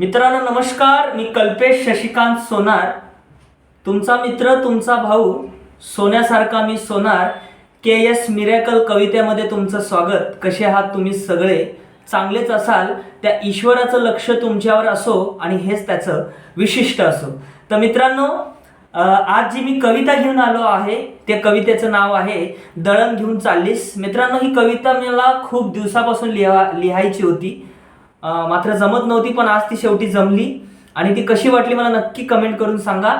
मित्रांनो नमस्कार. मी कल्पेश शशिकांत सोनार. तुमचा मित्र तुमचा भाऊ सोन्यासारखा मी सोनार. के एस मिरेकल कवितेमध्ये तुमचं स्वागत. कसे आहात तुम्ही सगळे? चांगलेच असाल. त्या ईश्वराचं लक्ष तुमच्यावर असो आणि हेच त्याचं विशिष्ट असो. तर मित्रांनो आज जी मी कविता घेऊन आलो आहे त्या कवितेचं नाव आहे दळण घेऊन चाललीस. मित्रांनो ही कविता मला खूप दिवसापासून लिहा लिहायची होती. मात्र जमत नव्हती पण आज ती शेवटी जमली. आणि ती कशी वाटली मला नक्की कमेंट करून सांगा.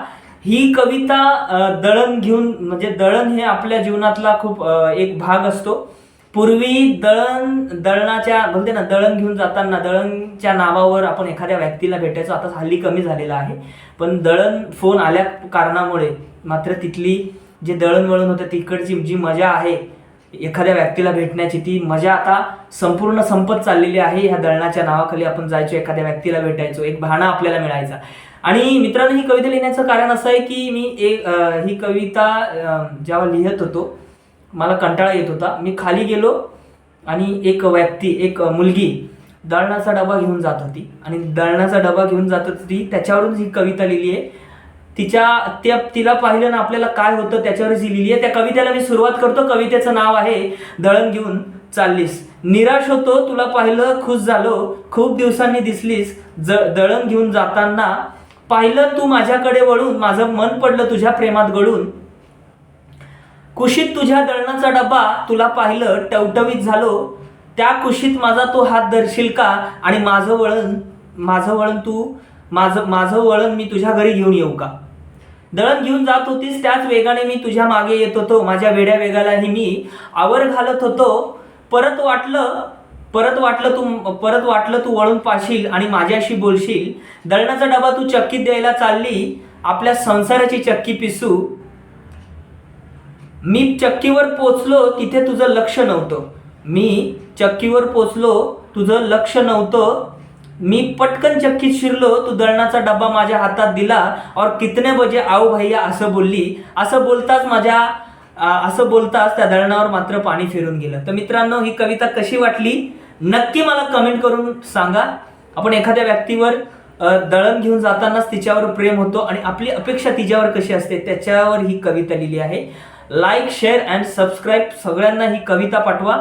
ही कविता दळण घेऊन म्हणजे दळण हे आपल्या जीवनातला खूप एक भाग असतो. पूर्वी दळण दळणाच्या बोलते ना दळण घेऊन जाताना दळणच्या नावावर आपण एखाद्या व्यक्तीला भेटायचो. आता हल्ली कमी झालेला आहे. पण दळण फोन आल्या कारणामुळे मात्र तिथली जे दळणवळण होतं तिकडची जी मजा आहे एखाद्या व्यक्तीला भेटण्याची ती मजा आता संपूर्ण संपत चाललेली आहे. ह्या दळणाच्या नावाखाली आपण जायचो एखाद्या व्यक्तीला भेटायचो एक बहाणा आपल्याला मिळायचा. आणि मित्रांनो ही कविता लिहिण्याचं कारण असं आहे की मी एक ही कविता जेव्हा लिहित होतो मला कंटाळा येत होता. मी खाली गेलो आणि एक व्यक्ती एक मुलगी दळणाचा डबा घेऊन जात होती. आणि दळणाचा डबा घेऊन जात होती. त्याच्यावरून ही कविता लिहिली आहे. तिच्या त्या तिला पाहिलं ना आपल्याला काय होतं त्याच्यावरच ही लिहिली आहे. त्या कवितेला मी सुरुवात करतो. कवितेचं नाव आहे दळण घेऊन चाललीस. निराश होतो तुला पाहिलं खुश झालो. खूप दिवसांनी दिसलीस. ज दळण घेऊन जाताना पाहिलं तू माझ्याकडे वळून माझं मन पडलं तुझ्या प्रेमात गळून. कुशीत तुझ्या दळणाचा डबा तुला पाहिलं टवटवीत झालो. त्या कुशीत माझा तू हात धरशील का? आणि माझं वळण माझं वळण तू माझं माझं वळण मी तुझ्या घरी घेऊन येऊ का? दळण घेऊन जात होतीस त्याच वेगाने मी तुझ्या मागे येत होतो. माझ्या वेड्या वेगालाही मी आवर घालत होतो. परत वाटलं परत वाटलं तू परत वाटलं तू वळून पाशील आणि माझ्याशी बोलशील. दळणाचा डबा तू चक्कीत द्यायला चालली. आपल्या संसाराची चक्की पिसू. मी चक्कीवर पोचलो तिथे तुझं लक्ष नव्हतं. मी चक्कीवर पोचलो तुझं लक्ष नव्हतं. मी पटकन चक्कीत शिरलो तू दळणाचा डब्बा माझ्या हातात दिला और कितने बजे आओ भैया असं बोलली. असं बोलताच माझ्या असं बोलताच त्या दळणावर मात्र पाणी फिरून गेलं. तर मित्रांनो ही कविता कशी वाटली? नक्की मला कमेंट करून सांगा. आपण एखाद्या व्यक्तीवर दळण घेऊन जातानाच तिच्यावर प्रेम होतो आणि आपली अपेक्षा तिच्यावर कशी असते त्याच्यावर ही कविता लिहिली आहे. लाईक शेअर अँड सबस्क्राईब सगळ्यांना ही कविता पाठवा.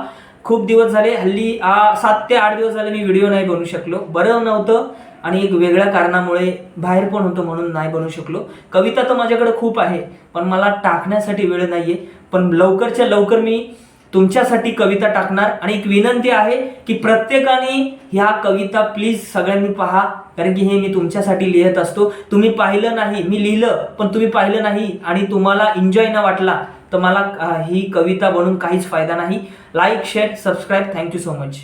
खूप दिवस झाले. हल्ली आ, सात ते आठ दिवस झाले मी व्हिडिओ नाही बनवू शकलो. बरं नव्हतं आणि एक वेगळ्या कारणामुळे बाहेर पण होतो म्हणून नाही बनवू शकलो. कविता तर माझ्याकडे खूप आहे पण मला टाकण्यासाठी वेळ नाहीये. पण लवकरच्या लवकर मी तुमच्यासाठी कविता टाकणार. आणि एक विनंती आहे की प्रत्येकाने ह्या कविता प्लीज सगळ्यांनी पहा कारण की हे मी तुमच्यासाठी लिहित असतो. तुम्ही पाहिलं नाही मी लिहिलं पण तुम्ही पाहिलं नाही आणि तुम्हाला एन्जॉय ना वाटला तर मला ही कविता बनून काहीच फायदा नाही. Like share subscribe thank you so much